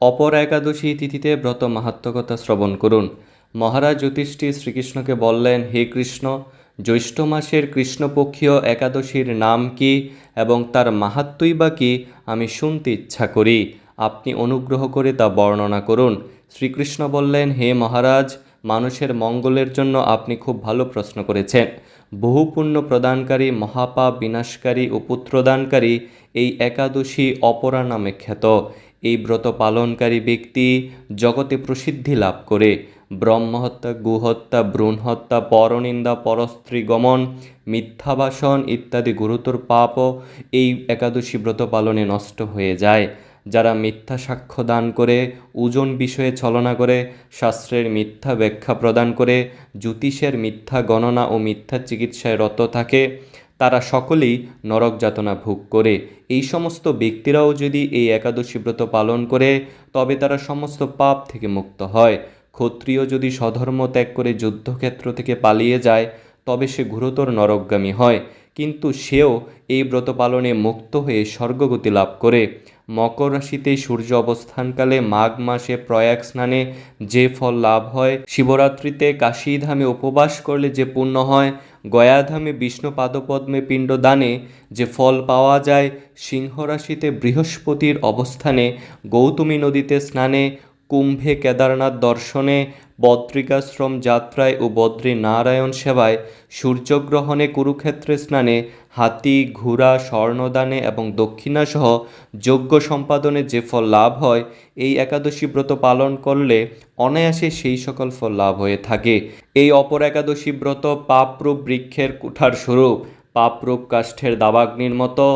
অপর একাদশী তিথিতে ব্রত মাহাত্মকতা শ্রবণ করুন। মহারাজ যুধিষ্ঠির শ্রীকৃষ্ণকে বললেন, হে কৃষ্ণ, জ্যৈষ্ঠ মাসের কৃষ্ণপক্ষীয় একাদশীর নাম কি এবং তার মাহাত্মই বা কি আমি শুনতে ইচ্ছা করি। আপনি অনুগ্রহ করে তা বর্ণনা করুন। শ্রীকৃষ্ণ বললেন, হে মহারাজ, মানুষের মঙ্গলের জন্য আপনি খুব ভালো প্রশ্ন করেছেন। বহু পুণ্য প্রদানকারী, মহাপাপ বিনাশকারী ও পুত্রদানকারী এই একাদশী অপরা নামে খ্যাত। এই ব্রত পালনকারী ব্যক্তি জগতে প্রসিদ্ধি লাভ করে। ব্রহ্মহত্যা, গুহত্যা, ভ্রূণহত্যা, পরনিন্দা, পরস্ত্রী গমন, মিথ্যাবাসন ইত্যাদি গুরুতর পাপও এই একাদশী ব্রত পালনে নষ্ট হয়ে যায়। যারা মিথ্যা সাক্ষ্য দান করে, ওজন বিষয়ে ছলনা করে, শাস্ত্রের মিথ্যা ব্যাখ্যা প্রদান করে, জ্যোতিষের মিথ্যা গণনা ও মিথ্যা চিকিৎসায় রত থাকে, তারা সকলেই নরক যাতনা ভোগ করে। এই সমস্ত ব্যক্তিরাও যদি এই একাদশী ব্রত পালন করে, তবে তারা সমস্ত পাপ থেকে মুক্ত হয়। ক্ষত্রিয় যদি স্বধর্ম ত্যাগ করে যুদ্ধক্ষেত্র থেকে পালিয়ে যায়, তবে সে ঘোরতর নরকগামী হয়। কিন্তু সেও এই ব্রত পালনে মুক্ত হয়ে স্বর্গগতি লাভ করে। মকর রাশিতে সূর্য অবস্থানকালে মাঘ মাসে প্রয়াগ স্নানে যে ফল লাভ হয়, শিবরাত্রিতে কাশীধামে উপবাস করলে যে পুণ্য হয় গয়াধামে বিষ্ণু পাদপদ্মে পিণ্ডদানে যে ফল পাওয়া যায় সিংহরাশিতে বৃহস্পতির অবস্থানে গৌতমী নদীতে স্নানে কুম্ভে কেদারনাথ দর্শনে বদ্রিকাশ্রম যাত্রায় ও বদ্রী নারায়ণ সেবায় সূর্যগ্রহণে কুরুক্ষেত্রে স্নানে হাতি, ঘোড়া, স্বর্ণদানে এবং দক্ষিণাসহ যজ্ঞ সম্পাদনে যে ফল লাভ হয়, এই একাদশী ব্রত পালন করলে অনায়াসে সেই সকল ফল লাভ হয়ে থাকে। এই অপর একাদশী ব্রত পাপরূপ বৃক্ষের কুঠার স্বরূপ, পাপরূপ কাষ্ঠের দাবাগ্নির মতো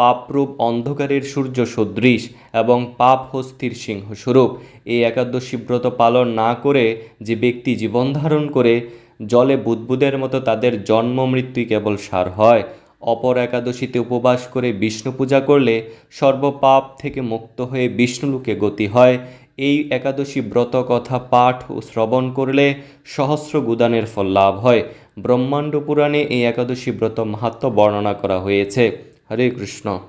পাপরূপ অন্ধকারের সূর্য সদৃশ এবং পাপ হস্তির সিংহস্বরূপ এই একাদশী ব্রত পালন না করে যে ব্যক্তি জীবন ধারণ করে, জলে বুদবুদের মতো তাদের জন্ম মৃত্যুই কেবল সার হয়। অপর একাদশীতে উপবাস করে বিষ্ণু পূজা করলে সর্বপাপ থেকে মুক্ত হয়ে বিষ্ণুলোকে গতি হয়। এই একাদশী ব্রত কথা পাঠ ও শ্রবণ করলে সহস্র গুদানের ফল লাভ হয়। ব্রহ্মাণ্ড পুরাণে এই একাদশী ব্রত মাহাত্ম্য বর্ণনা করা হয়েছে। হরে কৃষ্ণ।